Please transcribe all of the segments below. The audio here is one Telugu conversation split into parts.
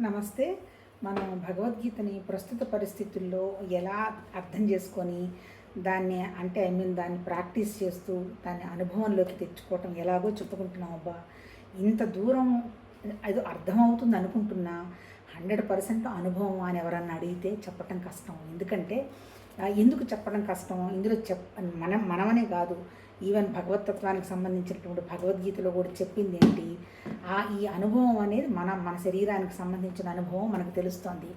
నమస్తే. మనం భగవద్గీతని ప్రస్తుత పరిస్థితుల్లో ఎలా అర్థం చేసుకొని దాన్ని అంటే ఐ మీన్ దాన్ని ప్రాక్టీస్ చేస్తూ దాన్ని అనుభవంలోకి తెచ్చుకోవటం ఎలాగో చెప్పుకుంటున్నాం అబ్బా. ఇంత దూరం అది అర్థమవుతుంది అనుకుంటున్నా హండ్రెడ్ పర్సెంట్ అనుభవం అని ఎవరన్నా అడిగితే చెప్పటం కష్టం. ఎందుకంటే ఎందుకు చెప్పడం కష్టం? ఇందులో చెప్ మనం మనమనే కాదు. ఈవెన్ భగవతత్వానికి సంబంధించినటువంటి భగవద్గీతలో కూడా చెప్పింది ఏంటి? ఆ ఈ అనుభవం అనేది మన మన శరీరానికి సంబంధించిన అనుభవం మనకు తెలుస్తుంది.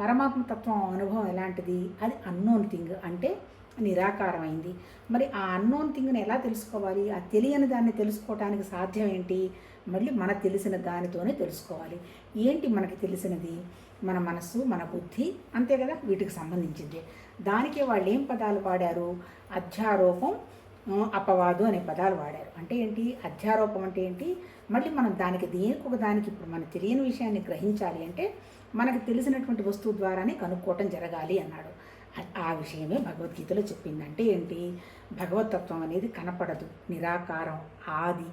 పరమాత్మ తత్వం అనుభవం ఎలాంటిది? అది అన్నోన్ థింగ్ అంటే నిరాకారమైంది. మరి ఆ అన్నోన్ థింగ్ని ఎలా తెలుసుకోవాలి? ఆ తెలియని దాన్ని తెలుసుకోవటానికి సాధ్యం ఏంటి? మళ్ళీ మన తెలిసిన దానితోనే తెలుసుకోవాలి. ఏంటి మనకి తెలిసినది? మన మనస్సు మన బుద్ధి అంతే కదా? వీటికి సంబంధించింది. దానికే వాళ్ళు ఏం పదాలు వాడారు అధ్యారోపం అపవాదు అనే పదాలు వాడారు. అంటే ఏంటి? అధ్యారోపం అంటే ఏంటి? మళ్ళీ మనం దానికి దేనికి ఒక దానికి ఇప్పుడు మనం తెలియని విషయాన్ని గ్రహించాలి అంటే మనకు తెలిసినటువంటి వస్తువు ద్వారానే కనుక్కోవటం జరగాలి అన్నాడు. ఆ- విషయమే భగవద్గీతలో చెప్పింది అంటే ఏంటి? భగవతత్వం అనేది కనపడదు నిరాకారం ఆది.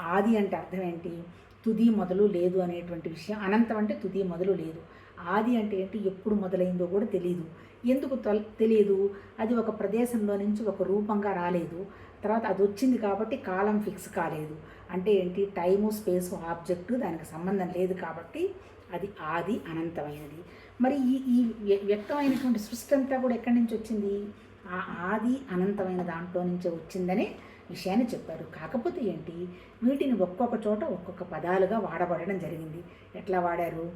ఆది అంటే అర్థం ఏంటి? తుది మొదలు లేదు అనేటువంటి విషయం. అనంతం అంటే తుది మొదలు లేదు. ఆది అంటే ఏంటి? ఎప్పుడు మొదలైందో కూడా తెలియదు ఎందుకు తెలియదు? అది ఒక ప్రదేశంలో నుంచి ఒక రూపంగా రాలేదు. తర్వాత అది వచ్చింది కాబట్టి కాలం ఫిక్స్ కాలేదు. అంటే ఏంటి? టైము స్పేసు ఆబ్జెక్టు దానికి సంబంధం లేదు కాబట్టి అది ఆది అనంతమైనది. మరి ఈ ఈ వ్యక్తమైనటువంటి సృష్టి అంతా కూడా ఎక్కడి నుంచి వచ్చింది? ఆ ఆది అనంతమైన దాంట్లో నుంచే వచ్చిందనే విషయాన్ని చెప్పారు. కాకపోతే ఏంటి? వీటిని ఒక్కొక్క చోట ఒక్కొక్క పదాలుగా వాడబడడం జరిగింది. ఎట్లా వాడారు?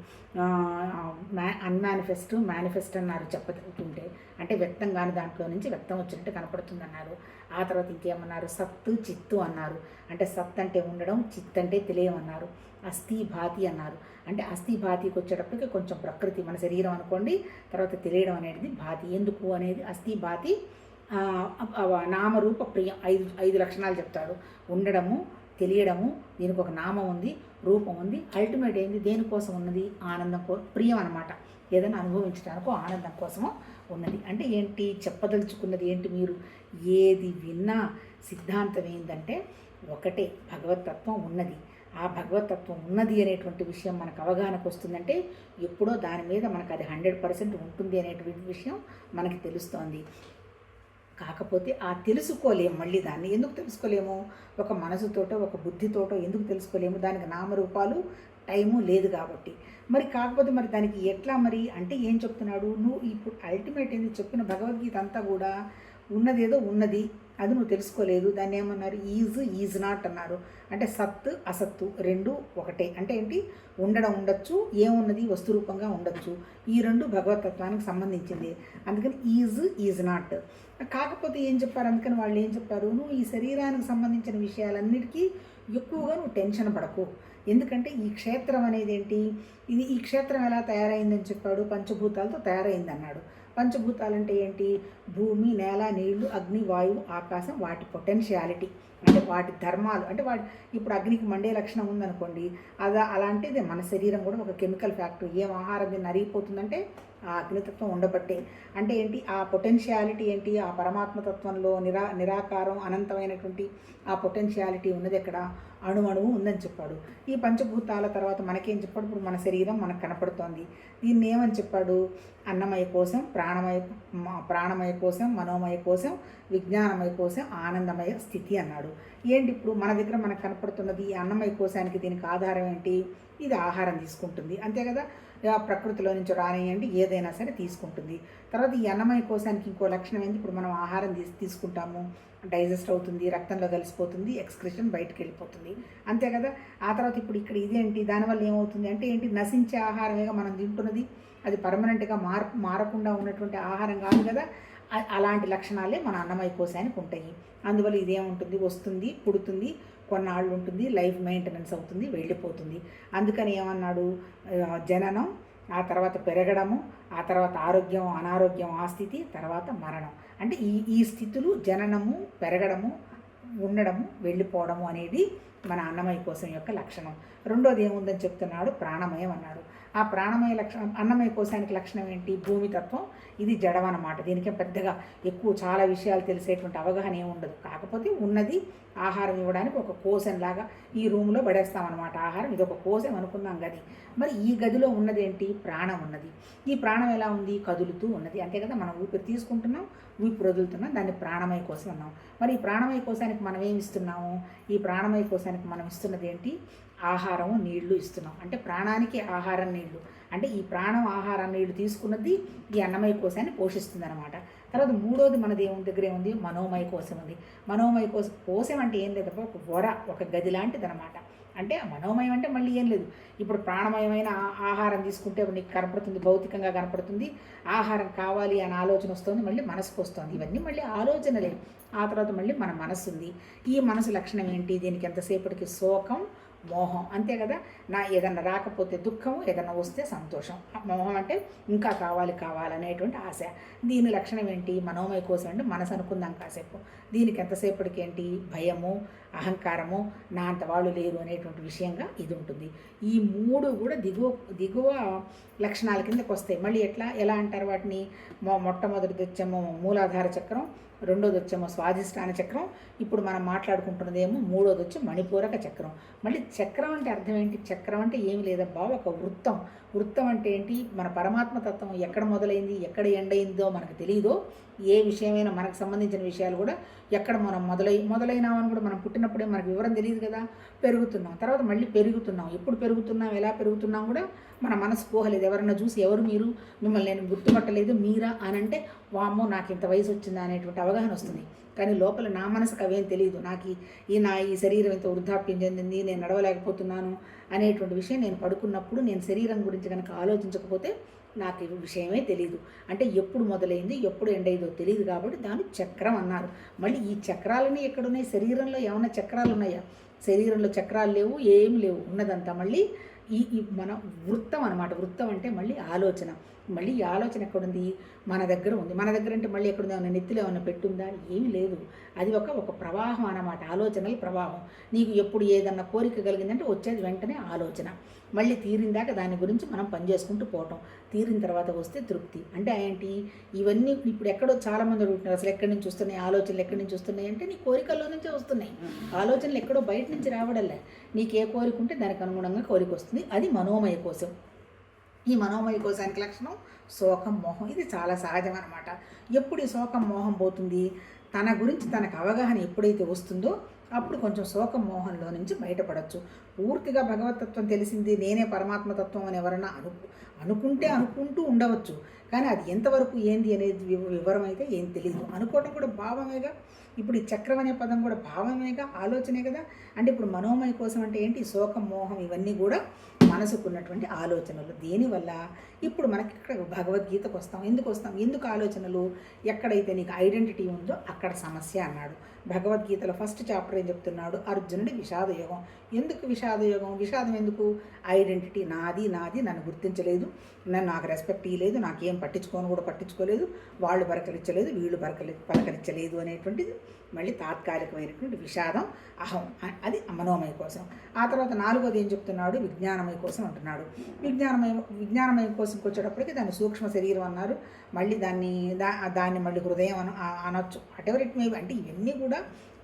మ్యా అన్మానిఫెస్ట్ మేనిఫెస్ట్ అన్నారు చెప్పుతుంటే. అంటే వ్యక్తం కాని దాంట్లో నుంచి వ్యక్తం వచ్చినట్టు కనపడుతుందన్నారు. ఆ తర్వాత ఇంకేమన్నారు? సత్తు చిత్తు అన్నారు. అంటే సత్ అంటే ఉండడం చిత్ అంటే తెలియమన్నారు అస్థి భాతి అన్నారు. అంటే అస్థి భాతికి వచ్చేటప్పటికి కొంచెం ప్రకృతి మన శరీరం అనుకోండి తర్వాత తెలియడం అనేది భాతి. ఎందుకు అనేది? అస్థి భాతి నామరూప ప్రియం ఐదు ఐదు లక్షణాలు చెప్తాడు. ఉండడము తెలియడము దీనికి ఒక నామం ఉంది రూపం ఉంది అల్టిమేట్ ఏంది దేనికోసం ఉన్నది ఆనందం కో ప్రియం అనమాట ఏదైనా అనుభవించడానికి ఆనందం కోసము ఉన్నది. అంటే ఏంటి? చెప్పదలుచుకున్నది ఏంటి మీరు? ఏది విన్నా సిద్ధాంతం ఏంటంటే ఒకటే భగవతత్వం ఉన్నది. ఆ భగవతత్వం ఉన్నది అనేటువంటి విషయం మనకు అవగాహనకు వస్తుందంటే ఎప్పుడో దాని మీద మనకు అది హండ్రెడ్ పర్సెంట్ ఉంటుంది అనేటువంటి విషయం మనకి తెలుస్తోంది. కాకపోతే ఆ తెలుసుకోలేము మళ్ళీ దాన్ని ఎందుకు తెలుసుకోలేము? ఒక మనసుతోటో ఒక బుద్ధితోటో ఎందుకు తెలుసుకోలేము? దానికి నామరూపాలు టైము లేదు కాబట్టి. మరి కాకపోతే మరి దానికి ఎట్లా మరి? అంటే ఏం చెప్తున్నాడు? నువ్వు ఇప్పుడు అల్టిమేట్ ఏంది? చెప్పిన భగవద్గీత అంతా కూడా ఉన్నదేదో ఉన్నది అది నువ్వు తెలుసుకోలేదు. దాన్ని ఏమన్నారు? ఈజ్ ఈజ్ నాట్ అన్నారు. అంటే సత్ అసత్తు రెండు ఒకటే. అంటే ఏంటి? ఉండడం ఉండొచ్చు ఏమున్నది? వస్తురూపంగా ఉండొచ్చు. ఈ రెండు భగవతత్వానికి సంబంధించింది. అందుకని ఈజ్ ఈజ్ నాట్. కాకపోతే ఏం చెప్పారు? అందుకని వాళ్ళు ఏం చెప్పారు? నువ్వు ఈ శరీరానికి సంబంధించిన విషయాలన్నిటికీ ఎక్కువగా నువ్వు టెన్షన్ పడకు. ఎందుకంటే ఈ క్షేత్రం అనేది ఏంటి? ఇది ఈ క్షేత్రం ఎలా తయారైందని చెప్పాడు పంచభూతాలతో తయారైంది అన్నాడు పంచభూతాలు అంటే ఏంటి? భూమి నేల నీళ్ళు అగ్ని వాయువు ఆకాశం వాటి పొటెన్షియాలిటీ అంటే వాటి ధర్మాలు. అంటే వాటి ఇప్పుడు అగ్నికి మండే లక్షణం ఉందనుకోండి అది అలాంటిది మన శరీరం కూడా ఒక కెమికల్ ఫ్యాక్టరీ ఏం ఆహారం దీన్ని అరిగిపోతుందంటే ఆ అగ్నితత్వం ఉండబట్టే. అంటే ఏంటి? ఆ పొటెన్షియాలిటీ ఏంటి? ఆ పరమాత్మతత్వంలో నిరా నిరాకారం అనంతమైనటువంటి ఆ పొటెన్షియాలిటీ ఉన్నది ఎక్కడ? అణువణువు ఉందని చెప్పాడు. ఈ పంచభూతాల తర్వాత మనకేం చెప్పాడు? ఇప్పుడు మన శరీరం మనకు కనపడుతోంది. దీన్ని ఏమని చెప్పాడు? అన్నమయ కోసం ప్రాణమయ ప్రాణమయ కోసం మనోమయ కోసం విజ్ఞానమయ కోసం ఆనందమయ స్థితి అన్నాడు. ఏంటి ఇప్పుడు మన దగ్గర మనకు కనపడుతున్నది ఈ అన్నమయ కోశానికి దీనికి ఆధారం ఏంటి? ఇది ఆహారం తీసుకుంటుంది. అంతే కదా? ప్రకృతిలో నుంచి రానియండి ఏదైనా సరే తీసుకుంటుంది. తర్వాత ఈ అన్నమయ కోశానికి ఇంకో లక్షణం ఏంటి? ఇప్పుడు మనం ఆహారం తీసి తీసుకుంటాము డైజెస్ట్ అవుతుంది రక్తంలో కలిసిపోతుంది ఎక్స్క్రిషన్ బయటకు వెళ్ళిపోతుంది. అంతే కదా? ఆ తర్వాత ఇప్పుడు ఇక్కడ ఇదేంటి దానివల్ల ఏమవుతుంది అంటే ఏంటి? నశించే ఆహారమేగా మనం తింటున్నది అది పర్మనెంట్గా మార మారకుండా ఉన్నటువంటి ఆహారం కాదు కదా? అలాంటి లక్షణాలే మన అన్నమయ కోశానికి ఉంటాయి. అందువల్ల ఇదేముంటుంది వస్తుంది పుడుతుంది కొన్నాళ్ళు ఉంటుంది లైఫ్ మెయింటెనెన్స్ అవుతుంది వెళ్ళిపోతుంది. అందుకని ఏమన్నాడు? జననం ఆ తర్వాత పెరగడము ఆ తర్వాత ఆరోగ్యం అనారోగ్యం ఆ స్థితి తర్వాత మరణం. అంటే ఈ ఈ స్థితులు జననము పెరగడము ఉండడము వెళ్ళిపోవడము అనేది మన అన్నమయ కోసం యొక్క లక్షణం. రెండోది ఏముందని చెప్తున్నాడు? ప్రాణమయం అన్నాడు. ఆ ప్రాణమయ లక్షణం అన్నమయ కోశానికి లక్షణం ఏంటి? భూమి తత్వం. ఇది జడం అన్నమాట దీనికి పెద్దగా ఎక్కువ చాలా విషయాలు తెలిసేటువంటి అవగాహన ఏమి ఉండదు. కాకపోతే ఉన్నది ఆహారం ఇవ్వడానికి ఒక కోశంలాగా ఈ రూమ్లో పడేస్తామన్నమాట. ఆహారం ఇది ఒక కోశం అనుకున్నాం గది. మరి ఈ గదిలో ఉన్నది ఏంటి? ప్రాణం ఉన్నది. ఈ ప్రాణం ఎలా ఉంది? కదులుతూ ఉన్నది. అంతే కదా మనం ఊపిరి తీసుకుంటున్నాం ఊపిరి వదులుతున్నాం దాన్ని ప్రాణమయ కోసం అన్నాం. మరి ఈ ప్రాణమయ కోశానికి మనం ఏమి ఇస్తున్నాము? ఈ ప్రాణమయ కోశానికి మనం ఇస్తున్నది ఏంటి? ఆహారం నీళ్ళు ఇస్తున్నాం. అంటే ప్రాణానికి ఆహారం నీళ్ళు. అంటే ఈ ప్రాణం ఆహారం నీళ్ళు తీసుకున్నది ఈ అన్నమయ కోశాన్ని పోషిస్తుంది అనమాట తర్వాత మూడోది మన దేవుని దగ్గరే ఉంది మనోమయ కోశం ఉంది. మనోమయ కోశ కోశం అంటే ఏం లేదు ఒక వర ఒక గది లాంటిది అనమాట అంటే మనోమయం అంటే మళ్ళీ ఏం లేదు. ఇప్పుడు ప్రాణమయమైన ఆహారం తీసుకుంటే నీకు కనపడుతుంది భౌతికంగా కనపడుతుంది. ఆహారం కావాలి అనే ఆలోచన వస్తుంది మళ్ళీ మనసుకు వస్తుంది. ఇవన్నీ మళ్ళీ ఆలోచనలే. ఆ తర్వాత మళ్ళీ మన మనసు ఉంది ఈ మనసు లక్షణం ఏంటి? దీనికి ఎంతసేపటికి శోకం మోహం. అంతే కదా? నా ఏదన్నా రాకపోతే దుఃఖం ఏదన్నా వస్తే సంతోషం. మోహం అంటే ఇంకా కావాలి కావాలనేటువంటి ఆశ. దీని లక్షణం ఏంటి? మనోమయ కోసం అంటే మనసు అనుకుందాం కాసేపు. దీనికి ఎంతసేపటికి ఏంటి? భయము అహంకారము నా అంత వాళ్ళు లేరు అనేటువంటి విషయంగా ఇది ఉంటుంది. ఈ మూడు కూడా దిగువ దిగువ లక్షణాల కిందకు వస్తాయి మళ్ళీ ఎట్లా? ఎలా అంటారు వాటిని? మొ మొట్టమొదటిది వచ్చేమో మూలాధార చక్రం రెండోది వచ్చేమో స్వాధిష్టాన చక్రం. ఇప్పుడు మనం మాట్లాడుకుంటున్నదేమో మూడోది వచ్చి మణిపూరక చక్రం. మళ్ళీ చక్రం అంటే అర్థం ఏంటి? చక్రం అంటే ఏమి లేదబ్బా ఒక వృత్తం. వృత్తం అంటే ఏంటి? మన పరమాత్మ తత్వం ఎక్కడ మొదలైంది? ఎక్కడ ఎండైందో మనకు తెలియదో ఏ విషయమైనా మనకు సంబంధించిన విషయాలు కూడా ఎక్కడ మనం మొదలై మొదలైనామని కూడా మనం పుట్టినప్పుడే మనకు వివరం తెలియదు కదా. పెరుగుతున్నాం. తర్వాత మళ్ళీ పెరుగుతున్నాం. ఎప్పుడు పెరుగుతున్నాం? ఎలా పెరుగుతున్నాం కూడా మన మనసు పోహలేదు. ఎవరన్నా చూసి ఎవరు మీరు? మిమ్మల్ని నేను గుర్తుపట్టలేదు. మీరా అని అంటే వామ్మో నాకు ఇంత వయసు వచ్చిందా అనేటువంటి అవగాహన వస్తుంది. కానీ లోపల నా మనసుకు అవేం తెలియదు. నాకు ఈ- ఈ నా ఈ శరీరం ఇంత వృద్ధాప్యం చెందింది నేను నడవలేకపోతున్నాను అనేటువంటి విషయం నేను పడుకున్నప్పుడు నేను శరీరం గురించి కనుక ఆలోచించకపోతే నాకు ఈ విషయమే తెలియదు అంటే ఎప్పుడు మొదలైంది ఎప్పుడు ఎండైందో తెలియదు కాబట్టి దాన్ని చక్రం అన్నారు. మళ్ళీ ఈ చక్రాలని ఎక్కడున్నాయి? శరీరంలో ఏమైనా చక్రాలు ఉన్నాయా? శరీరంలో చక్రాలు లేవు ఏం లేవు. ఉన్నదంతా మళ్ళీ ఈ ఈ మన వృత్తం అనమాట వృత్తం అంటే మళ్ళీ ఆలోచన. మళ్ళీ ఈ ఆలోచన ఎక్కడుంది? మన దగ్గర ఉంది. మన దగ్గర అంటే మళ్ళీ ఎక్కడుంది? ఏమైనా నెత్తిలో ఏమైనా పెట్టుందా? ఏమీ లేదు. అది ఒక ఒక ప్రవాహం అనమాట ఆలోచనల ప్రవాహం. నీకు ఎప్పుడు ఏదన్నా కోరిక కలిగిందంటే వచ్చేది వెంటనే ఆలోచన. మళ్ళీ తీరిందాక దాని గురించి మనం పనిచేసుకుంటూ పోవటం. తీరిన తర్వాత వస్తే తృప్తి. అంటే ఏంటి? ఇవన్నీ ఇప్పుడు ఎక్కడో చాలామంది అడుగుతున్నారు. అసలు ఎక్కడి నుంచి వస్తున్నాయి? ఆలోచనలు ఎక్కడి నుంచి వస్తున్నాయి? అంటే నీ కోరికల్లో నుంచే వస్తున్నాయి. ఆలోచనలు ఎక్కడో బయట నుంచి రావడంలే. నీకు ఏ కోరిక ఉంటే దానికి అనుగుణంగా కోరిక వస్తుంది. అది మనోమయ కోసం. ఈ మనోమయ కోశానికి లక్షణం శోకం మోహం. ఇది చాలా సహజం అనమాట ఎప్పుడు ఈ శోకం మోహం పోతుంది? తన గురించి తనకు అవగాహన ఎప్పుడైతే వస్తుందో అప్పుడు కొంచెం శోకం మోహంలో నుంచి బయటపడవచ్చు పూర్తిగా భగవతత్వం తెలిసింది నేనే పరమాత్మతత్వం అని ఎవరన్నా అను అనుకుంటే అనుకుంటూ ఉండవచ్చు. కానీ అది ఎంతవరకు ఏంది అనేది వివరమైతే వివరం అయితే ఏం తెలియదు అనుకోవడం కూడా భావమేగా. ఇప్పుడు ఈ చక్రం అనే పదం కూడా భావమేగా ఆలోచనే కదా. అంటే ఇప్పుడు మనోమయ కోసం అంటే ఏంటి? శోకం మోహం ఇవన్నీ కూడా మనసుకున్నటువంటి ఆలోచనలు. దేనివల్ల? ఇప్పుడు మనకి ఇక్కడ భగవద్గీతకు వస్తాం ఎందుకు వస్తాం ఎందుకు ఆలోచనలు? ఎక్కడైతే నీకు ఐడెంటిటీ ఉందో అక్కడ సమస్య అన్నాడు. భగవద్గీతలో ఫస్ట్ చాప్టర్ ఏం చెప్తున్నాడు? అర్జునుడి విషాదయోగం. ఎందుకు విషాదయోగం? విషాదం ఎందుకు? ఐడెంటిటీ నాది నాది నన్ను గుర్తించలేదు. నన్ను నాకు రెస్పెక్ట్ ఇవ్వలేదు నాకేం పట్టించుకోను కూడా పట్టించుకోలేదు. వాళ్ళు పరకలించలేదు వీళ్ళు పరకలి పలకరించలేదు అనేటువంటిది మళ్ళీ తాత్కాలికమైనటువంటి విషాదం. అహం. అది మనోమయ కోసం. ఆ తర్వాత నాలుగోది ఏం చెప్తున్నాడు? విజ్ఞానమయ కోసం అంటున్నాడు. విజ్ఞానమయ విజ్ఞానమయం కోసంకి వచ్చేటప్పటికి దాన్ని సూక్ష్మ శరీరం అన్నారు. మళ్ళీ దాన్ని దా దాన్ని మళ్ళీ హృదయం అన అనొచ్చు. అటెవర్ ఇట్ మే అంటే ఇవన్నీ కూడా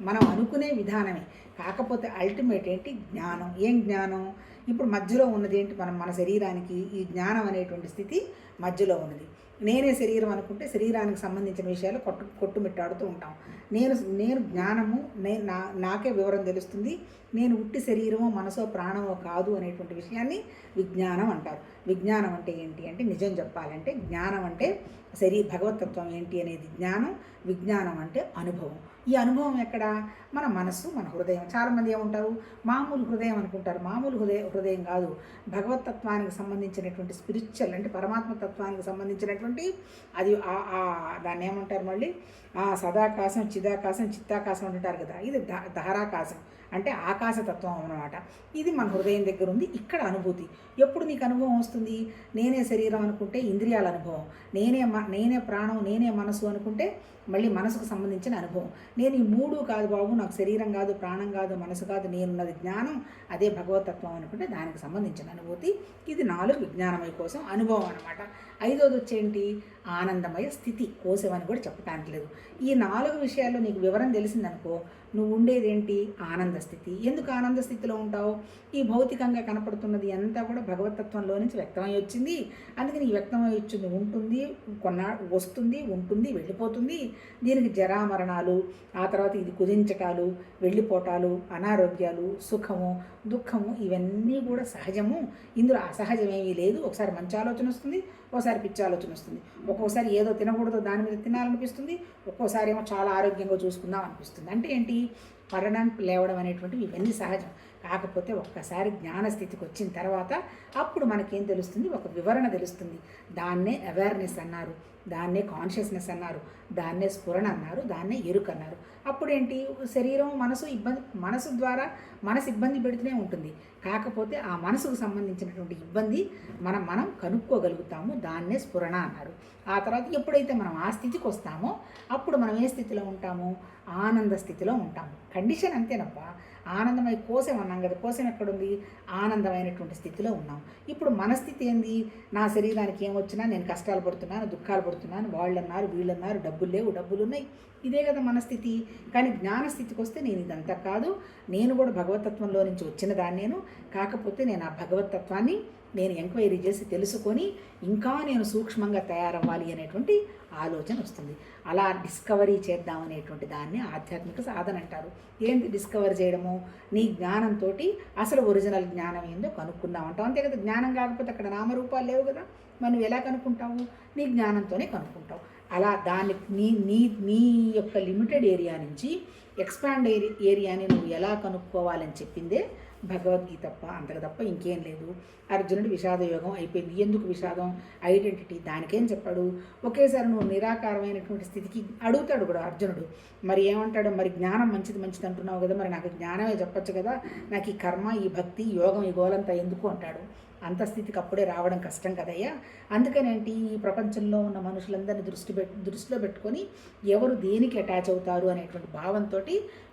మనం అనుకునే విధానమే. కాకపోతే అల్టిమేట్ ఏంటి? జ్ఞానం. ఏం జ్ఞానం? ఇప్పుడు మధ్యలో ఉన్నది ఏంటి? మనం మన శరీరానికి ఈ జ్ఞానం అనేటువంటి స్థితి మధ్యలో ఉన్నది. నేనే శరీరం అనుకుంటే శరీరానికి సంబంధించిన విషయాలు కొట్టు కొట్టుమిట్టాడుతూ ఉంటాం. నేను నేను జ్ఞానము నే నా నాకే వివరం తెలుస్తుంది. నేను ఉట్టి శరీరమో మనసో ప్రాణమో కాదు అనేటువంటి విషయాన్ని విజ్ఞానం అంటారు. విజ్ఞానం అంటే ఏంటి అంటే నిజం చెప్పాలంటే జ్ఞానం అంటే శరీ భగవతత్వం ఏంటి అనేది జ్ఞానం విజ్ఞానం అంటే అనుభవం. ఈ అనుభవం ఎక్కడ? మన మనస్సు మన హృదయం. చాలామంది ఏమంటారు? మామూలు హృదయం అనుకుంటారు. మామూలు హృదయ హృదయం కాదు. భగవతత్వానికి సంబంధించినటువంటి స్పిరిచువల్ అంటే పరమాత్మ తత్వానికి సంబంధించినటువంటి అది ఆ- ఆ దాన్ని ఏమంటారు మళ్ళీ? ఆ సదాకాశం చిదాకాశం చిత్తాకాశం అంటారు కదా. ఇది ధారాకాశం. అంటే ఆకాశతత్వం అనమాట ఇది మన హృదయం దగ్గర ఉంది ఇక్కడ అనుభూతి. ఎప్పుడు నీకు అనుభవం వస్తుంది? నేనే శరీరం అనుకుంటే ఇంద్రియాల అనుభవం. నేనే నేనే ప్రాణం నేనే మనసు అనుకుంటే మళ్ళీ మనసుకు సంబంధించిన అనుభవం. నేను ఈ మూడు కాదు బాబు నాకు శరీరం కాదు ప్రాణం కాదు మనసు కాదు నేనున్నది జ్ఞానం అదే భగవతత్వం అనుకుంటే దానికి సంబంధించిన అనుభూతి. ఇది నాలుగు విజ్ఞానమయ కోసం అనుభవం అనమాట ఐదోది వచ్చేంటి? ఆనందమయ స్థితి కోసమని కూడా చెప్పటానికి లేదు. ఈ నాలుగు విషయాల్లో నీకు వివరం తెలిసిందనుకో నువ్వు ఉండేదేంటి ఆనంద స్థితి ఎందుకు ఆనంద స్థితిలో ఉంటావు? ఈ భౌతికంగా కనపడుతున్నది అంతా కూడా భగవతత్వంలో నుంచి వ్యక్తమై వచ్చింది. అందుకని ఈ వ్యక్తమై వచ్చింది ఉంటుంది కొన్నా వస్తుంది ఉంటుంది వెళ్ళిపోతుంది. దీనికి జరామరణాలు ఆ తర్వాత ఇది కుదించటాలు వెళ్ళిపోటాలు అనారోగ్యాలు సుఖము దుఃఖము ఇవన్నీ కూడా సహజము. ఇందులో అసహజమేమీ లేదు. ఒకసారి మంచి ఆలోచన వస్తుంది ఒక్కోసారి పిచ్చి ఆలోచన వస్తుంది. ఒక్కోసారి ఏదో తినకూడదు దాని మీద తినాలనిపిస్తుంది. ఒక్కోసారి ఏమో చాలా ఆరోగ్యంగా చూసుకుందాం అనిపిస్తుంది. అంటే ఏంటి? పడడం లేవడం అనేటువంటివి ఇవన్నీ సహజం. కాకపోతే ఒక్కసారి జ్ఞానస్థితికి వచ్చిన తర్వాత అప్పుడు మనకేం తెలుస్తుంది? ఒక వివరణ తెలుస్తుంది. దాన్నే అవేర్నెస్ అన్నారు. దాన్నే కాన్షియస్నెస్ అన్నారు. దాన్నే స్ఫురణ అన్నారు దాన్నే ఎరుక అన్నారు. అప్పుడేంటి? శరీరం మనసు ఇబ్బంది మనసు ద్వారా మనసు ఇబ్బంది పెడుతూనే ఉంటుంది. కాకపోతే ఆ మనసుకు సంబంధించినటువంటి ఇబ్బంది మనం మనం కనుక్కోగలుగుతాము దాన్నే స్ఫురణ అన్నారు. ఆ తర్వాత ఎప్పుడైతే మనం ఆ స్థితికి వస్తామో అప్పుడు మనం ఏ స్థితిలో ఉంటాము? ఆనంద స్థితిలో ఉంటాము. కండిషన్ అంతేనప్పా ఆనందమై కోశం అన్నాం కదా కోశం ఎక్కడుంది? ఆనందమైనటువంటి స్థితిలో ఉన్నాం. ఇప్పుడు మన స్థితి ఏంది? నా శరీరానికి ఏమొచ్చినా నేను కష్టాలు పడుతున్నాను దుఃఖాలు పడుతున్నాను వాళ్ళు అన్నారు వీళ్ళు అన్నారు డబ్బులు లేవు డబ్బులు ఉన్నాయి. ఇదే కదా మన స్థితి. కానీ జ్ఞానస్థితికి వస్తే నేను ఇదంతా కాదు. నేను కూడా భగవతత్వంలో నుంచి వచ్చిన దాన్ని నేను కాకపోతే నేను ఆ భగవతత్వాన్ని నేను ఎంక్వైరీ చేసి తెలుసుకొని ఇంకా నేను సూక్ష్మంగా తయారవ్వాలి అనేటువంటి ఆలోచన వస్తుంది. అలా డిస్కవరీ చేద్దాం అనేటువంటి దాన్ని ఆధ్యాత్మిక సాధన అంటారు. ఏంటి డిస్కవర్ చేయడము? నీ జ్ఞానంతో అసలు ఒరిజినల్ జ్ఞానం ఏందో కనుక్కుందాం అంటాం అంతే కదా జ్ఞానం కాకపోతే అక్కడ నామరూపాలు లేవు కదా. మనం ఎలా కనుక్కుంటావు? నీ జ్ఞానంతోనే కనుక్కుంటావు. అలా దాన్ని నీ నీ నీ యొక్క లిమిటెడ్ ఏరియా నుంచి ఎక్స్పాండ్ ఏరియాని నువ్వు ఎలా కనుక్కోవాలని చెప్పిందే భగవద్గీత తప్ప అంతకు తప్ప ఇంకేం లేదు. అర్జునుడి విషాద యోగం అయిపోయింది. ఎందుకు విషాదం? ఐడెంటిటీ దానికేం చెప్పాడు? ఒకేసారి నువ్వు నిరాకారమైనటువంటి స్థితికి అడుగుతాడు కూడా అర్జునుడు. మరి ఏమంటాడు? మరి జ్ఞానం మంచిది మంచిది అంటున్నావు కదా. మరి నాకు జ్ఞానమే చెప్పొచ్చు కదా. నాకు ఈ కర్మ ఈ భక్తి యోగం ఈ గోలంతా ఎందుకు అంటాడు? అంత స్థితికి అప్పుడే రావడం కష్టం కదయ్యా. అందుకనేంటి? ఈ ప్రపంచంలో ఉన్న మనుషులందరినీ దృష్టి పెట్ దృష్టిలో పెట్టుకొని ఎవరు దేనికి అటాచ్ అవుతారు అనేటువంటి భావంతో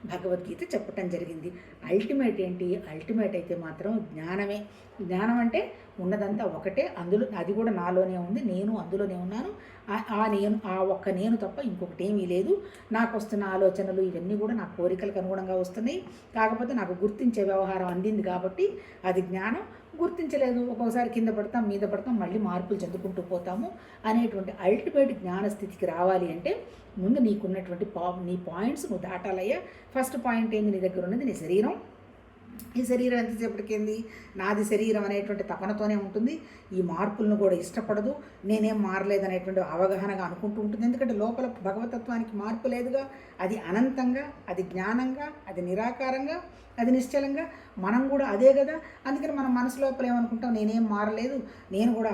భగవద్గీత చెప్పటం జరిగింది. అల్టిమేట్ ఏంటి? అల్టిమేట్ అయితే మాత్రం జ్ఞానమే. జ్ఞానం అంటే ఉన్నదంతా ఒకటే. అందులో అది కూడా నాలోనే ఉంది. నేను అందులోనే ఉన్నాను. ఆ నేను ఆ ఒక్క నేను తప్ప ఇంకొకటి ఏమీ లేదు. నాకు వస్తున్న ఆలోచనలు ఇవన్నీ కూడా నా కోరికలకు అనుగుణంగా వస్తున్నాయి. కాకపోతే నాకు గుర్తించే వ్యవహారం అందింది కాబట్టి అది జ్ఞానం. గుర్తించలేదు. ఒక్కోసారి కింద పడతాం మీద పడతాం మళ్ళీ మార్పులు చెందుకుంటూ పోతాము అనేటువంటి అల్టిమేట్ జ్ఞానస్థితికి రావాలి అంటే ముందు నీకున్నటువంటి పా నీ పాయింట్స్ నువ్వు దాటాలయ్యా. ఫస్ట్ పాయింట్ ఏంది? నీ దగ్గర ఉన్నది నీ శరీరం. ఈ శరీరం ఎంతసేపటికేంది నాది శరీరం అనేటువంటి తపనతోనే ఉంటుంది. ఈ మార్పులను కూడా ఇష్టపడదు. నేనేం మారలేదనేటువంటి అవగాహనగా అనుకుంటూ ఉంటుంది. ఎందుకంటే లోపల భగవతత్వానికి మార్పు లేదుగా అది అనంతంగా అది జ్ఞానంగా అది నిరాకారంగా అది నిశ్చలంగా మనం కూడా అదే కదా. అందుకని మన మనసు లోపల ఏమనుకుంటాం నేనేం మారలేదు నేను కూడా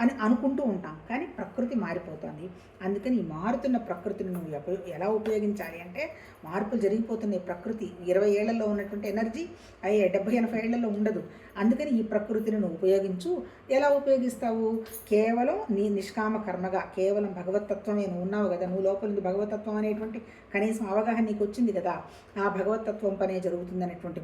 అని అనుకుంటూ ఉంటాం. కానీ ప్రకృతి మారిపోతుంది. అందుకని ఈ మారుతున్న ప్రకృతిని నువ్వు ఎలా ఉపయోగించాలి అంటే మార్పులు జరిగిపోతున్నాయి. ప్రకృతి ఇరవై ఏళ్ళలో ఉన్నటువంటి ఎనర్జీ అయ్యే డెబ్బై ఎనభై ఏళ్ళలో ఉండదు. అందుకని ఈ ప్రకృతిని నువ్వు ఉపయోగించు. ఎలా ఉపయోగిస్తావు? కేవలం నీ నిష్కామ కర్మగా కేవలం భగవతత్వమే. నువ్వు ఉన్నావు కదా నువ్వు లోపల భగవతత్వం అనేటువంటి కనీసం అవగాహన నీకు వచ్చింది కదా ఆ భగవతత్వం పనే జరుగుతుంది అనేటువంటి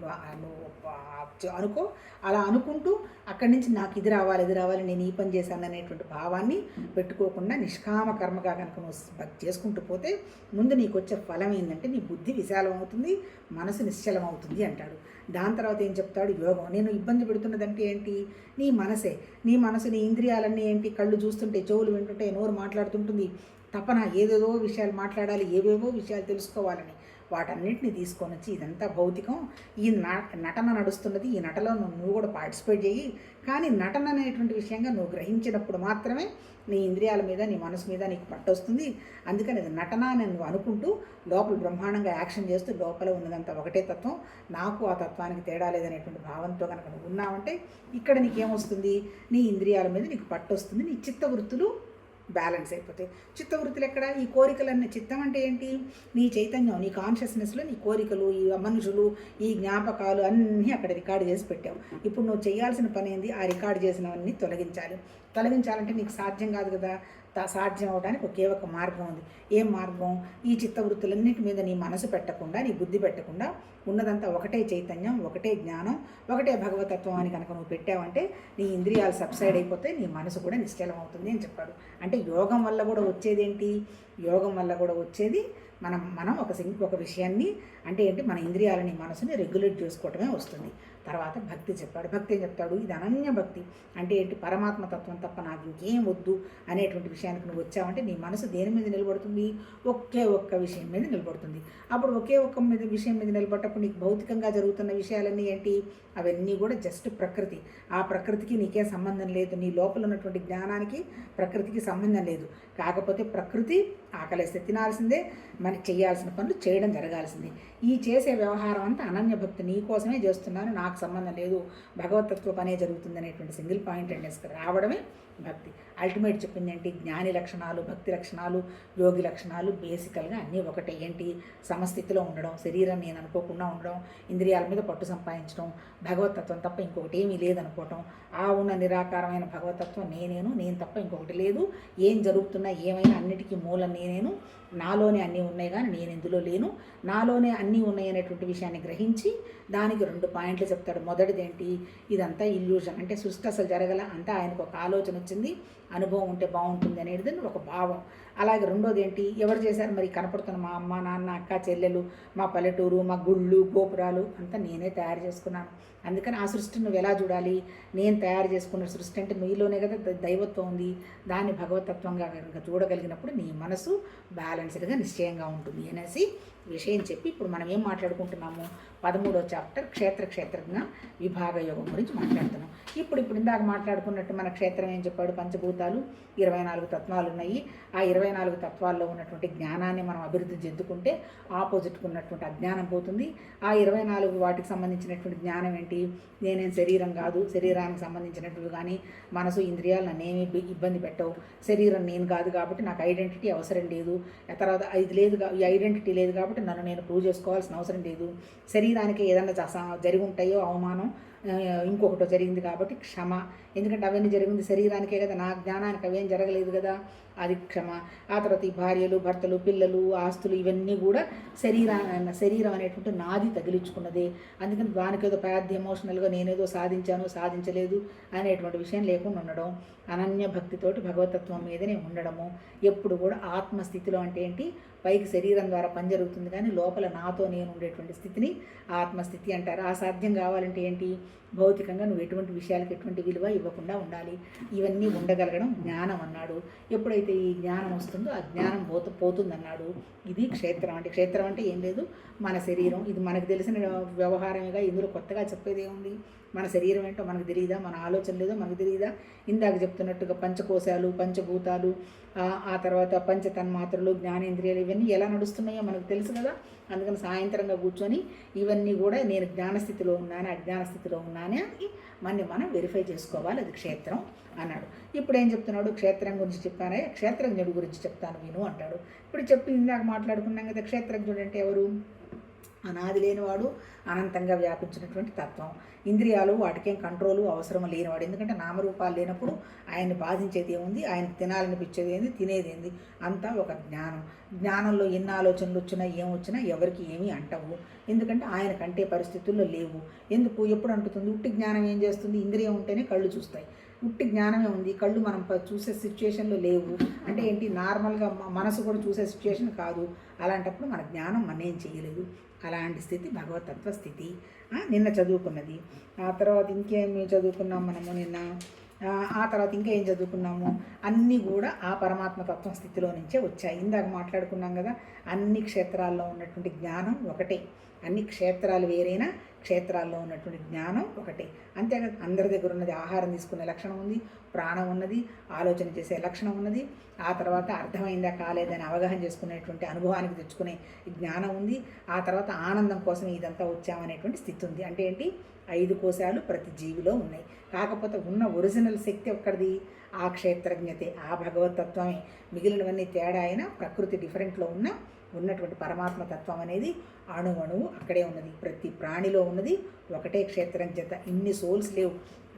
అనుకో. అలా అనుకుంటూ అక్కడి నుంచి నాకు ఇది రావాలి ఇది రావాలి నేను ఈ పని చేశాను అనేటువంటి భావాన్ని పెట్టుకోకుండా నిష్కామ కర్మగా కనుక నువ్వు చేసుకుంటూ పోతే ముందు నీకు వచ్చే ఫలం ఏంటంటే నీ బుద్ధి విశాలం అవుతుంది మనసు నిశ్చలం అవుతుంది అంటాడు. దాని తర్వాత ఏం చెప్తాడు? యోగం. నేను ఇబ్బంది పెడుతున్నదంటే ఏంటి? నీ మనసే. నీ మనసు నీ ఇంద్రియాలన్నీ ఏంటి? కళ్ళు చూస్తుంటే చెవులు వింటుంటే నోరు మాట్లాడుతుంటుంది. తపన ఏదేదో విషయాలు మాట్లాడాలి ఏవేవో విషయాలు తెలుసుకోవాలని వాటన్నిటిని తీసుకొని వచ్చి ఇదంతా భౌతికం. ఈ నటన నడుస్తున్నది. ఈ నటలో నువ్వు కూడా పార్టిసిపేట్ చేయి. కానీ నటన అనేటువంటి విషయంగా నువ్వు గ్రహించినప్పుడు మాత్రమే నీ ఇంద్రియాల మీద నీ మనసు మీద నీకు పట్టొస్తుంది అందుకని అది నటన అని నువ్వు అనుకుంటూ లోపల బ్రహ్మాండంగా యాక్షన్ చేస్తూ లోపల ఉన్నదంతా ఒకటే తత్వం. నాకు ఆ తత్వానికి తేడా లేదనేటువంటి భావంతో కనుక నువ్వు ఉన్నావంటే ఇక్కడ నీకేమొస్తుంది నీ ఇంద్రియాల మీద నీకు పట్టొస్తుంది నీ చిత్తవృత్తులు బ్యాలెన్స్ అయిపోతాయి. చిత్తవృత్తులు ఎక్కడ? ఈ కోరికలన్నీ చిత్తం అంటే ఏంటి? నీ చైతన్యం నీ కాన్షియస్నెస్లో నీ కోరికలు ఈ మనుషులు ఈ జ్ఞాపకాలు అన్నీ అక్కడ రికార్డు చేసి పెట్టావు. ఇప్పుడు నువ్వు చేయాల్సిన పని ఏంది? ఆ రికార్డు చేసినవన్నీ తొలగించాలి. తొలగించాలంటే నీకు సాధ్యం కాదు కదా? సాధ్యం అవడానికి ఒకే ఒక మార్గం ఉంది. ఏం మార్గం? ఈ చిత్తవృత్తులన్నిటి మీద నీ మనసు పెట్టకుండా నీ బుద్ధి పెట్టకుండా ఉన్నదంతా ఒకటే చైతన్యం ఒకటే జ్ఞానం ఒకటే భగవతత్వం అని కనుక నువ్వు పెట్టావంటే నీ ఇంద్రియాలు సబ్సైడ్ అయిపోతే నీ మనసు కూడా నిశ్చలం అవుతుంది అని చెప్పాడు. అంటే యోగం వల్ల కూడా వచ్చేది ఏంటి యోగం వల్ల కూడా వచ్చేది మనం మనం ఒక సింగ్ ఒక విషయాన్ని అంటే ఏంటి? మన ఇంద్రియాలని మనసుని రెగ్యులేట్ చేసుకోవటమే వస్తుంది. తర్వాత భక్తి చెప్పాడు. భక్తి ఏం చెప్తాడు? ఇది అనన్య భక్తి. అంటే ఏంటి? పరమాత్మ తత్వం తప్ప నాకు ఇంకేం వద్దు అనేటువంటి విషయానికి నువ్వు వచ్చావంటే నీ మనసు దేని మీద నిలబడుతుంది? ఒకే ఒక్క విషయం మీద నిలబడుతుంది. అప్పుడు ఒకే ఒక్క మీద విషయం మీద నిలబడ్డప్పుడు నీకు భౌతికంగా జరుగుతున్న విషయాలన్నీ ఏంటి? అవన్నీ కూడా జస్ట్ ప్రకృతి. ఆ ప్రకృతికి నీకే సంబంధం లేదు. నీ లోపల ఉన్నటువంటి జ్ఞానానికి ప్రకృతికి సంబంధం లేదు. కాకపోతే ప్రకృతి ఆకలిస్తే తినాల్సిందే మరి చేయాల్సిన పనులు చేయడం జరగాల్సిందే. ఈ చేసే వ్యవహారం అంతా అనన్య భక్తి. నీ కోసమే చేస్తున్నాను నాకు సంబంధం లేదు భగవతత్వ పనే జరుగుతుంది అనేటువంటి సింగిల్ పాయింట్ అండి రావడమే భక్తి. అల్టిమేట్ చెప్పింది ఏంటి? జ్ఞాని లక్షణాలు భక్తి లక్షణాలు యోగి లక్షణాలు బేసికల్గా అన్నీ ఒకటే. ఏంటి? సమస్థితిలో ఉండడం శరీరం నేను అనుకోకుండా ఉండడం ఇంద్రియాల మీద పట్టు సంపాదించడం భగవతత్వం తప్ప ఇంకొకటి ఏమీ లేదనుకోవటం. ఆ ఉన్న నిరాకారమైన భగవతత్వం నేనేను నేను తప్ప ఇంకొకటి లేదు. ఏం జరుగుతున్నా ఏమైనా అన్నిటికీ మూలం నేనేను. నాలోనే అన్నీ ఉన్నాయి కానీ నేను ఇందులో లేను. నాలోనే అన్నీ ఉన్నాయి అనేటువంటి విషయాన్ని గ్రహించి దానికి రెండు పాయింట్లు చెప్తాడు. మొదటిది ఏంటి? ఇదంతా ఇల్యూజన్ అంటే సృష్టి అసలు జరగల అంతా ఆయనకు ఒక ఆలోచన వచ్చింది అనుభవం ఉంటే బాగుంటుంది అనేది ఒక భావం. అలాగే రెండోది ఏంటి? ఎవరు చేశారు? మరి కనపడుతున్న మా అమ్మ నాన్న అక్క చెల్లెలు మా పల్లెటూరు మా గుళ్ళు గోపురాలు అంతా నేనే తయారు చేసుకున్నాను. అందుకని ఆ సృష్టిని నువ్వు ఎలా చూడాలి? నేను తయారు చేసుకున్న సృష్టి అంటే నీలోనే కదా దైవత్వం ఉంది. దాన్ని భగవతత్వంగా కనుక చూడగలిగినప్పుడు నీ మనసు బ్యాలెన్స్డ్గా నిశ్చయంగా ఉంటుంది అనేసి విషయం చెప్పి ఇప్పుడు మనం ఏం మాట్లాడుకుంటున్నాము? పదమూడో చాప్టర్ క్షేత్ర క్షేత్రజ్ఞ విభాగ యోగం గురించి మాట్లాడుతున్నాం. ఇప్పుడు ఇప్పుడు ఇందాక మాట్లాడుకున్నట్టు మన క్షేత్రం ఏం చెప్పాడు? పంచభూతాలు ఇరవై నాలుగు తత్వాలు ఉన్నాయి. ఆ ఇరవై నాలుగు తత్వాల్లో ఉన్నటువంటి జ్ఞానాన్ని మనం అభివృద్ధి చెందుకుంటే ఆపోజిట్కు ఉన్నటువంటి అజ్ఞానం పోతుంది. ఆ ఇరవై నాలుగు వాటికి సంబంధించినటువంటి జ్ఞానం ఏంటి? నేనేం శరీరం కాదు. శరీరానికి సంబంధించినట్టు కానీ మనసు ఇంద్రియాలు నన్నేమి ఇబ్బంది పెట్టవు. శరీరం నేను కాదు కాబట్టి నాకు ఐడెంటిటీ అవసరం లేదు. ఆ తర్వాత ఇది లేదు ఈ ఐడెంటిటీ లేదు కాబట్టి నన్ను నేను ప్రూవ్ చేసుకోవాల్సిన అవసరం లేదు. శరీరానికి ఏదైనా జరిగి ఉంటాయో అవమానం ఇంకొకటో జరిగింది కాబట్టి క్షమ. ఎందుకంటే అవన్నీ జరిగింది శరీరానికే కదా నా జ్ఞానానికి అవేం జరగలేదు కదా. అది క్షమ. ఆ తర్వాత ఈ భార్యలు భర్తలు పిల్లలు ఆస్తులు ఇవన్నీ కూడా శరీరా శరీరం అనేటువంటి నాది తగిలించుకున్నదే. అందుకని దానికి ఏదో పెద్ద ఎమోషనల్గా నేనేదో సాధించాను సాధించలేదు అనేటువంటి విషయం లేకుండా ఉండడం అనన్య భక్తితోటి భగవతత్వం మీదనే ఉండడము ఎప్పుడు కూడా ఆత్మస్థితిలో అంటే ఏంటి? పైకి శరీరం ద్వారా పని జరుగుతుంది కానీ లోపల నాతో నేను ఉండేటువంటి స్థితిని ఆత్మస్థితి అంటారు. ఆ సాధ్యం కావాలంటే ఏంటి? భౌతికంగా నువ్వు ఎటువంటి విషయాలకు ఎటువంటి విలువ ఇవ్వకుండా ఉండాలి. ఇవన్నీ ఉండగలగడం జ్ఞానం అన్నాడు. ఎప్పుడైతే ఈ జ్ఞానం వస్తుందో ఆ జ్ఞానం పోత పోతుందన్నాడు. ఇది క్షేత్రం అంటే క్షేత్రం అంటే ఏం లేదు? మన శరీరం. ఇది మనకు తెలిసిన వ్యవహారమేగా ఇందులో కొత్తగా చెప్పేది ఏముంది? మన శరీరం ఏంటో మనకు తెలియదా మన ఆలోచన లేదో మనకు తెలియదా ఇందాక చెప్తున్నట్టుగా పంచకోశాలు పంచభూతాలు ఆ, తర్వాత పంచతన్మాత్రలు జ్ఞానేంద్రియాలు ఇవన్నీ ఎలా నడుస్తున్నాయో మనకు తెలుసు కదా? అందుకని సాయంత్రంగా కూర్చొని ఇవన్నీ కూడా నేను జ్ఞానస్థితిలో ఉన్నాను అజ్ఞానస్థితిలో ఉన్నానే అని మనని మనం వెరిఫై చేసుకోవాలి. అది క్షేత్రం అన్నాడు. ఇప్పుడు ఏం చెప్తున్నాడు? క్షేత్రం గురించి చెప్పానే క్షేత్రజ్ఞుడి గురించి చెప్తాను విను అంటాడు. ఇప్పుడు చెప్పి ఇందాక మాట్లాడుకున్నాం కదా క్షేత్రజ్ఞుడు అంటే ఎవరు? అనాది లేనివాడు అనంతంగా వ్యాపించినటువంటి తత్వం. ఇంద్రియాలు వాటికేం కంట్రోలు అవసరం లేనివాడు. ఎందుకంటే నామరూపాలు లేనప్పుడు ఆయన్ని బాధించేది ఏముంది? ఆయన తినాలనిపించేది ఏంది? తినేది ఏంది? అంతా ఒక జ్ఞానం. జ్ఞానంలో ఎన్ని ఆలోచనలు వచ్చినా ఏం వచ్చినా ఎవరికి ఏమీ అంటవు. ఎందుకంటే ఆయన కంటే పరిస్థితుల్లో లేవు. ఎందుకు? ఎప్పుడు అంటుతుంది? ఉట్టి జ్ఞానం ఏం చేస్తుంది? ఇంద్రియం ఉంటేనే కళ్ళు చూస్తాయి. ఉట్టి జ్ఞానమే ఉంది. కళ్ళు మనం చూసే సిచ్యుయేషన్లో లేవు. అంటే ఏంటి? నార్మల్గా మనసు కూడా చూసే సిచ్యుయేషన్ కాదు. అలాంటప్పుడు మన జ్ఞానం మన ఏం చేయలేదు. అలాంటి స్థితి భగవతత్వ స్థితి. నిన్న చదువుకున్నది. ఆ తర్వాత ఇంకేమి చదువుకున్నాం మనము నిన్న? ఆ, ఆ తర్వాత ఇంకా ఏం చదువుకున్నాము? అన్నీ కూడా ఆ పరమాత్మ తత్వం స్థితిలో నుంచే వచ్చాయి. ఇందాక మాట్లాడుకున్నాం కదా అన్ని క్షేత్రాల్లో ఉన్నటువంటి జ్ఞానం ఒకటే. అన్ని క్షేత్రాలు వేరైనా? క్షేత్రాల్లో ఉన్నటువంటి జ్ఞానం ఒకటే. అంతేకాదు అందరి దగ్గర ఉన్నది ఆహారం తీసుకునే లక్షణం ఉంది ప్రాణం ఉన్నది ఆలోచన చేసే లక్షణం ఉన్నది. ఆ తర్వాత అర్థమైందా కాలేదని అవగాహన చేసుకునేటువంటి అనుభవానికి తెచ్చుకునే జ్ఞానం ఉంది. ఆ తర్వాత ఆనందం కోసం ఇదంతా వచ్చామనేటువంటి స్థితి ఉంది. అంటే ఏంటి? ఐదు కోశాలు ప్రతి జీవిలో ఉన్నాయి. కాకపోతే ఉన్న ఒరిజినల్ శక్తి ఒక్కడిది. ఆ క్షేత్రజ్ఞతే ఆ భగవతత్వమే. మిగిలినవన్నీ తేడా అయినా ప్రకృతి డిఫరెంట్లో ఉన్న ఉన్నటువంటి పరమాత్మ తత్వం అనేది అణువణువు అక్కడే ఉన్నది. ప్రతి ప్రాణిలో ఉన్నది. ఒకటే క్షేత్రం చేత ఇన్ని సోల్స్ లేవు.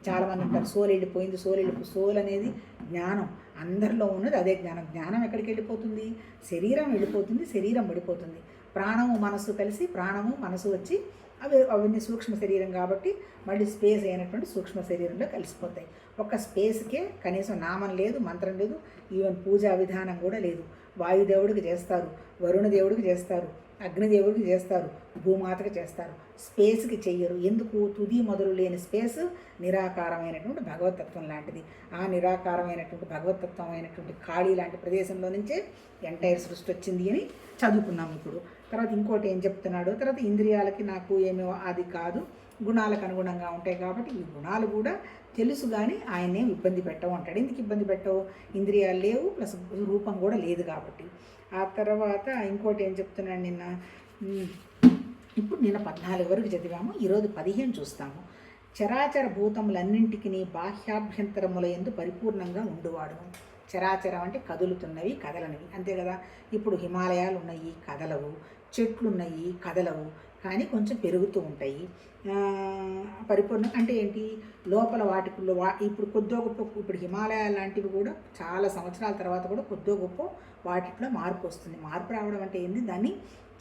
చాలామంది అంటారు సోల్ వెళ్ళిపోయింది సోల్ వెళ్ళిపో సోల్ అనేది జ్ఞానం. అందరిలో ఉన్నది అదే జ్ఞానం. జ్ఞానం ఎక్కడికి వెళ్ళిపోతుంది? శరీరం వెళ్ళిపోతుంది శరీరం వెళ్ళిపోతుంది ప్రాణము మనస్సు కలిసి ప్రాణము మనసు వచ్చి అవి అవన్నీ సూక్ష్మ శరీరం కాబట్టి మళ్ళీ స్పేస్ అయినటువంటి సూక్ష్మ శరీరంలో కలిసిపోతాయి. ఒక స్పేస్కే కనీసం నామం లేదు మంత్రం లేదు ఈవెన్ పూజా విధానం కూడా లేదు. వాయుదేవుడికి చేస్తారు వరుణ దేవుడికి చేస్తారు అగ్నిదేవుడికి చేస్తారు భూమాతకి చేస్తారు. స్పేస్కి చెయ్యరు. ఎందుకు? తుది మొదలు లేని స్పేస్ నిరాకారమైనటువంటి భగవతత్వం లాంటిది. ఆ నిరాకారమైనటువంటి భగవతత్వం అయినటువంటి ఖాళీ లాంటి ప్రదేశంలో నుంచే ఎంటైర్ సృష్టి వచ్చింది అని చదువుకున్నాం ఇప్పుడు. తర్వాత ఇంకోటి ఏం చెప్తున్నాడు? తర్వాత ఇంద్రియాలకి నాకు ఏమో అది కాదు. గుణాలకు అనుగుణంగా ఉంటాయి కాబట్టి ఈ గుణాలు కూడా తెలుసు కానీ ఆయన్నే ఇబ్బంది పెట్టవు అంటాడు. ఎందుకు ఇబ్బంది పెట్టవు? ఇంద్రియాలు లేవు ప్లస్ రూపం కూడా లేదు కాబట్టి. ఆ తర్వాత ఇంకోటి ఏం చెప్తున్నాడు నిన్న? ఇప్పుడు నిన్న పద్నాలుగు వరకు చదివాము. ఈరోజు పదిహేను చూస్తాము. చరాచర భూతములన్నింటికి బాహ్యాభ్యంతరముల ఎందు పరిపూర్ణంగా ఉండువాడు. చరాచరం అంటే కదులుతున్నవి కదలనివి. అంతే కదా? ఇప్పుడు హిమాలయాలు ఉన్నాయి కదలవు. చెట్లున్నాయి కదలవు. కానీ కొంచెం పెరుగుతూ ఉంటాయి. పరిపూర్ణ అంటే ఏంటి? లోపల వాటిలో వా ఇప్పుడు కొద్దో గొప్ప ఇప్పుడు హిమాలయాలు లాంటివి కూడా చాలా సంవత్సరాల తర్వాత కూడా కొద్దో గొప్ప వాటిలో మార్పు వస్తుంది. మార్పు రావడం అంటే ఏంది? దాన్ని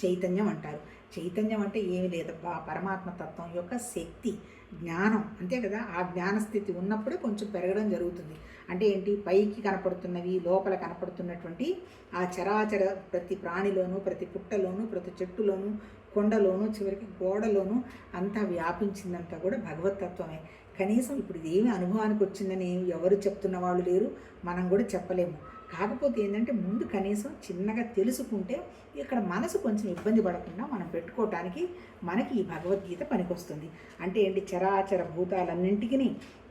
చైతన్యం అంటారు. చైతన్యం అంటే ఏమి లేదబ్బా. పరమాత్మ తత్వం యొక్క శక్తి జ్ఞానం. అంతే కదా? ఆ జ్ఞాన స్థితి ఉన్నప్పుడే కొంచెం పెరగడం జరుగుతుంది. అంటే ఏంటి? పైకి కనపడుతున్నవి లోపల కనపడుతున్నటువంటి ఆ చరాచర ప్రతి ప్రాణిలోనూ ప్రతి పుట్టలోనూ ప్రతి చెట్టులోనూ కొండలోనూ చివరికి గోడలోనూ అంతా వ్యాపించిందంతా కూడా భగవతత్వమే. కనీసం ఇప్పుడు ఏమి అనుభవానికి వచ్చిందని ఎవరు చెప్తున్న వాళ్ళు లేరు మనం కూడా చెప్పలేము. కాకపోతే ఏంటంటే ముందు కనీసం చిన్నగా తెలుసుకుంటే ఇక్కడ మనసు కొంచెం ఇబ్బంది పడకుండా మనం పెట్టుకోవటానికి మనకి ఈ భగవద్గీత పనికొస్తుంది. అంటే ఏంటి? చరాచర భూతాలన్నింటికి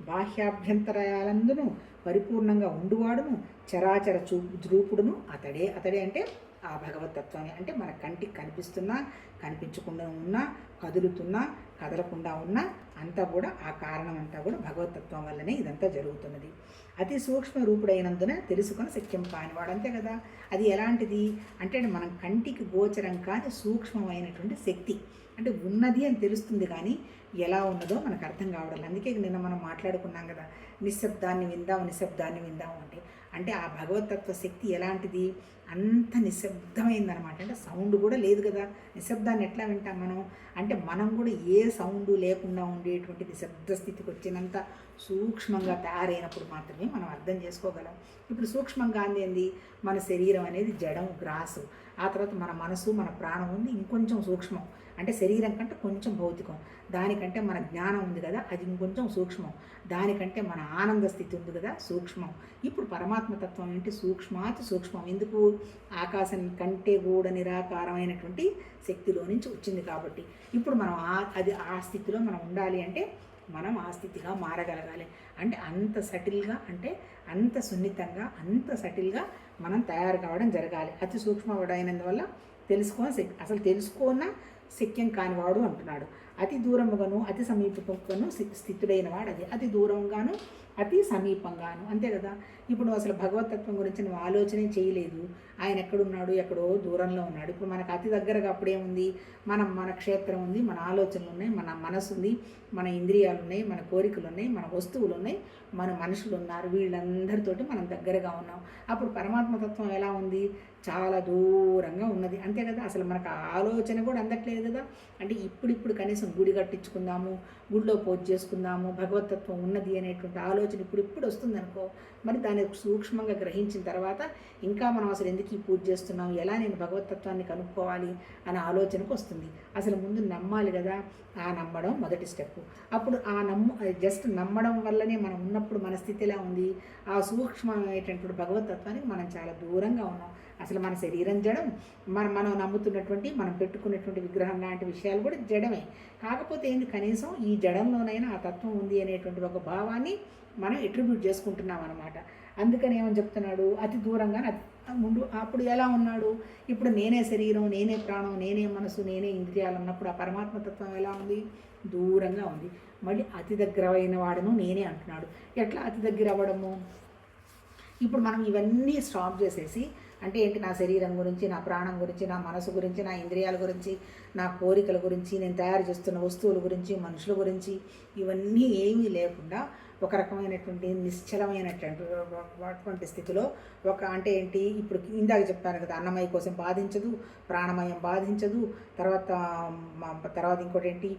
బాహ్యాభ్యంతరాలందును పరిపూర్ణంగా ఉండువాడును చరాచర చూ రూపుడును అతడే అతడే అంటే ఆ భగవతత్వాన్ని అంటే మన కంటికి కనిపిస్తున్నా కనిపించకుండా ఉన్నా కదులుతున్నా కదలకుండా ఉన్నా అంతా కూడా ఆ కారణం అంతా కూడా భగవతత్వం వల్లనే ఇదంతా జరుగుతున్నది. అతి సూక్ష్మ రూపుడైనందున తెలుసుకొని సత్యం కానివాడు అంతే కదా. అది ఎలాంటిది? అంటే మనం కంటికి గోచరం కాని సూక్ష్మమైనటువంటి శక్తి. అంటే ఉన్నది అని తెలుస్తుంది కానీ ఎలా ఉన్నదో మనకు అర్థం కావడం అందుకే నిన్న మనం మాట్లాడుకున్నాం కదా. నిశ్శబ్దాన్ని విందాం నిశ్శబ్దాన్ని విందాం అంటే అంటే ఆ భగవతత్వ శక్తి ఎలాంటిది? అంత నిశ్శబ్దమైందనమాట అంటే సౌండ్ కూడా లేదు కదా. నిశ్శబ్దాన్ని ఎట్లా వింటాం మనం? అంటే మనం కూడా ఏ సౌండ్ లేకుండా ఉండేటువంటి నిశ్శబ్ద స్థితికి వచ్చినంత సూక్ష్మంగా తయారైనప్పుడు మాత్రమే మనం అర్థం చేసుకోగలం. ఇప్పుడు సూక్ష్మంగా అంది మన శరీరం అనేది జడం గ్రాసు. ఆ తర్వాత మన మనసు మన ప్రాణం ఉంది ఇంకొంచెం సూక్ష్మం. అంటే శరీరం కంటే కొంచెం భౌతికం. దానికంటే మన జ్ఞానం ఉంది కదా అది ఇంకొంచెం సూక్ష్మం. దానికంటే మన ఆనంద స్థితి ఉంది కదా సూక్ష్మం. ఇప్పుడు పరమాత్మతత్వం ఏంటి? సూక్ష్మాతి సూక్ష్మం. ఎందుకు? ఆకాశం కంటే గూఢ నిరాకారమైనటువంటి శక్తిలో నుంచి వచ్చింది కాబట్టి. ఇప్పుడు మనం ఆ అది ఆ స్థితిలో మనం ఉండాలి అంటే మనం ఆ స్థితిగా మారగలగాలి. అంటే అంత సటిల్గా అంటే అంత సున్నితంగా అంత సటిల్గా మనం తయారు కావడం జరగాలి. అతి సూక్ష్మవాడైనందువల్ల తెలుసుకో అసలు తెలుసుకున్న శక్యం కానివాడు అంటున్నాడు. అతి దూరముగాను అతి సమీపముగాను స్థితుడైన వాడు అది. అతి దూరంగాను అతి సమీపంగాను. అంతే కదా? ఇప్పుడు అసలు భగవతత్వం గురించి నువ్వు ఆలోచనే చేయలేదు. ఆయన ఎక్కడున్నాడు? ఎక్కడో దూరంలో ఉన్నాడు. ఇప్పుడు మనకు అతి దగ్గరగా అప్పుడేముంది? మనం మన క్షేత్రం ఉంది మన ఆలోచనలు ఉన్నాయి మన మనసు ఉంది మన ఇంద్రియాలు ఉన్నాయి మన కోరికలు ఉన్నాయి మన వస్తువులు ఉన్నాయి మన మనుషులు ఉన్నారు వీళ్ళందరితోటి మనం దగ్గరగా ఉన్నాం. అప్పుడు పరమాత్మతత్వం ఎలా ఉంది? చాలా దూరంగా ఉన్నది. అంతే కదా? అసలు మనకు ఆలోచన కూడా అందట్లేదు కదా? అంటే ఇప్పుడిప్పుడు కనీసం గుడి కట్టించుకుందాము గుడిలో పూజ చేసుకుందాము భగవతత్వం ఉన్నది అనేటువంటి ఆలోచన ఇప్పుడు ఇప్పుడు వస్తుంది అనుకో మరి దాన్ని సూక్ష్మంగా గ్రహించిన తర్వాత ఇంకా మనం అసలు ఎందుకు ఈ పూజ చేస్తున్నాం? ఎలా నేను భగవతత్వాన్ని కనుక్కోవాలి? అనే ఆలోచనకు వస్తుంది. అసలు ముందు నమ్మాలి కదా ఆ నమ్మడం మొదటి స్టెప్ అప్పుడు ఆ నమ్ము జస్ట్ నమ్మడం వల్లనే మనం ఉన్నప్పుడు మన స్థితి ఎలా ఉంది? ఆ సూక్ష్మమైనటువంటి భగవతత్వానికి మనం చాలా దూరంగా ఉన్నాం. అసలు మన శరీరం జడం మన మనం నమ్ముతున్నటువంటి మనం పెట్టుకున్నటువంటి విగ్రహం లాంటి విషయాలు కూడా జడమే. కాకపోతే ఏంది? కనీసం ఈ జడంలోనైనా ఆ తత్వం ఉంది అనేటువంటి ఒక భావాన్ని మనం ఎట్రిబ్యూట్ చేసుకుంటున్నాం అనమాట అందుకని ఏమని చెప్తున్నాడు? అతి దూరంగా ముందు అప్పుడు ఎలా ఉన్నాడు? ఇప్పుడు నేనే శరీరం నేనే ప్రాణం నేనే మనసు నేనే ఇంద్రియాలు అన్నప్పుడు ఆ పరమాత్మ తత్వం ఎలా ఉంది? దూరంగా ఉంది. మళ్ళీ అతి దగ్గరమైన వాడను నేనే అంటున్నాడు. ఎట్లా అతి దగ్గర అవ్వడము? ఇప్పుడు మనం ఇవన్నీ స్టాప్ చేసేసి అంటే ఏంటి? నా శరీరం గురించి నా ప్రాణం గురించి నా మనసు గురించి నా ఇంద్రియాల గురించి నా కోరికల గురించి నేను తయారు చేస్తున్న వస్తువుల గురించి మనుషుల గురించి ఇవన్నీ ఏమీ లేకుండా ఒక రకమైనటువంటి నిశ్చలమైనటువంటి స్థితిలో ఒక అంటే ఏంటి ఇప్పుడు ఇందాక చెప్పాను కదా అన్నమయ కోసం బాధించదు ప్రాణమయం బాధించదు తర్వాత తర్వాత ఇంకోటి ఏంటి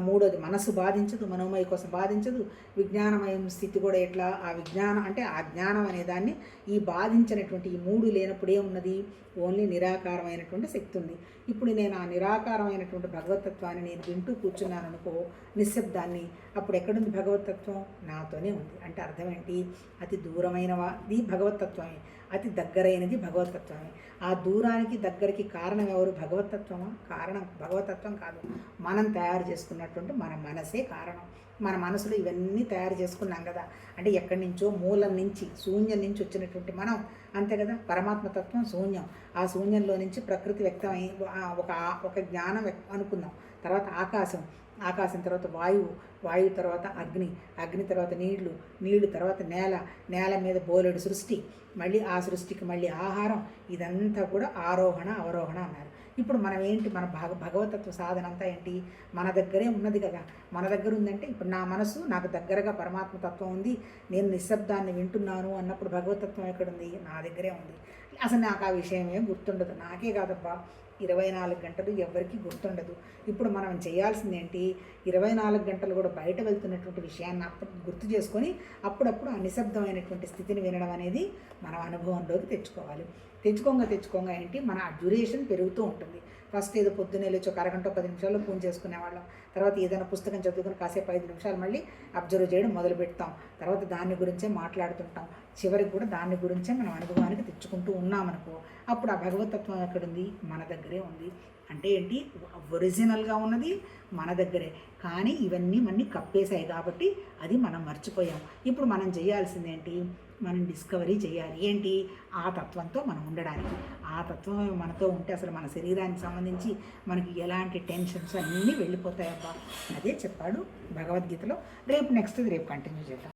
మూడోది మనసు బాధించదు మనోమయ కోసం బాధించదు విజ్ఞానమయం స్థితి కూడా ఎట్లా ఆ విజ్ఞానం అంటే ఆ జ్ఞానం అనే దాన్ని ఈ బాధించినటువంటి ఈ మూడు లేనప్పుడే ఉన్నది ఓన్లీ నిరాకారమైనటువంటి శక్తి ఉంది ఇప్పుడు నేను ఆ నిరాకారమైనటువంటి భగవతత్వాన్ని నేను వింటూ కూర్చున్నాను అనుకో నిశ్శబ్దాన్ని అప్పుడు ఎక్కడుంది భగవతత్వం? నాతోనే ఉంది. అంటే అర్థం ఏంటి? అతి దూరమైనది భగవతత్వమే. అతి దగ్గరైనది భగవతత్వమే. ఆ దూరానికి దగ్గరికి కారణం ఎవరు? భగవతత్వమా? కారణం భగవతత్వం కాదు. మనం తయారు చేసుకున్నటువంటి మన మనసే కారణం. మన మనసులో ఇవన్నీ తయారు చేసుకున్నాం కదా. అంటే ఎక్కడి నుంచో మూలం నుంచి శూన్యం నుంచి వచ్చినటువంటి మనం. అంతే కదా? పరమాత్మ తత్వం శూన్యం. ఆ శూన్యంలో నుంచి ప్రకృతి వ్యక్తమై ఒక ఒక జ్ఞానం వ్యక్- అనుకుందాం. తర్వాత ఆకాశం. ఆకాశం తర్వాత వాయువు. వాయువు తర్వాత అగ్ని. అగ్ని తర్వాత నీళ్ళు. నీళ్ళు తర్వాత నేల. నేల మీద బోలెడు సృష్టి. మళ్ళీ ఆ సృష్టికి మళ్ళీ ఆహారం. ఇదంతా కూడా ఆరోహణ అవరోహణ అన్నారు. ఇప్పుడు మనం ఏంటి? మన భగ భగవతత్వ సాధన అంతా ఏంటి? మన దగ్గరే ఉన్నది కదా. మన దగ్గర ఉందంటే ఇప్పుడు నా మనసు నాకు దగ్గరగా పరమాత్మ తత్వం ఉంది. నేను నిశ్శబ్దాన్ని వింటున్నాను అన్నప్పుడు భగవతత్వం ఎక్కడుంది? నా దగ్గరే ఉంది. అసలు నాకు ఆ విషయం ఏం గుర్తుండదు. నాకే కాదబ్బా. ఇరవై నాలుగు గంటలు ఎవరికి గుర్తుండదు. ఇప్పుడు మనం చేయాల్సింది ఏంటి? ఇరవై నాలుగు గంటలు కూడా బయట వెళ్తున్నటువంటి విషయాన్ని అప్పుడు గుర్తు చేసుకొని అప్పుడప్పుడు అనిశ్శబ్దమైనటువంటి స్థితిని వినడం అనేది మనం అనుభవంలోకి తెచ్చుకోవాలి. తెచ్చుకోంగా తెచ్చుకోంగా ఏంటి? మన డ్యూరేషన్ పెరుగుతూ ఉంటుంది. ఫస్ట్ ఏదో పొద్దున్నే లేచి ఒక అరగంట పది నిమిషాల్లో పూజ చేసుకునేవాళ్ళం. తర్వాత ఏదైనా పుస్తకం చదువుకుని కాసేపు ఐదు నిమిషాలు మళ్ళీ అబ్జర్వ్ చేయడం మొదలు పెడతాం. తర్వాత దాని గురించే మాట్లాడుతుంటాం. చివరికి కూడా దాని గురించే మనం అనుభవానికి తెచ్చుకుంటూ ఉన్నామనుకో అప్పుడు ఆ భగవతత్వం ఎక్కడుంది? మన దగ్గరే ఉంది. అంటే ఏంటి? ఒరిజినల్గా ఉన్నది మన దగ్గరే. కానీ ఇవన్నీ మన్ని కప్పేశాయి కాబట్టి అది మనం మర్చిపోయాం. ఇప్పుడు మనం చేయాల్సింది ఏంటి? మనం డిస్కవరీ చేయాలి. ఏంటి? ఆ తత్వంతో మనం ఉండడానికి. ఆ తత్వం మనతో ఉంటే అసలు మన శరీరానికి సంబంధించి మనకి ఎలాంటి టెన్షన్స్ అన్నీ వెళ్ళిపోతాయబ్బా. అదే చెప్పాడు భగవద్గీతలో. రేపు నెక్స్ట్ రేపు కంటిన్యూ చేద్దాం.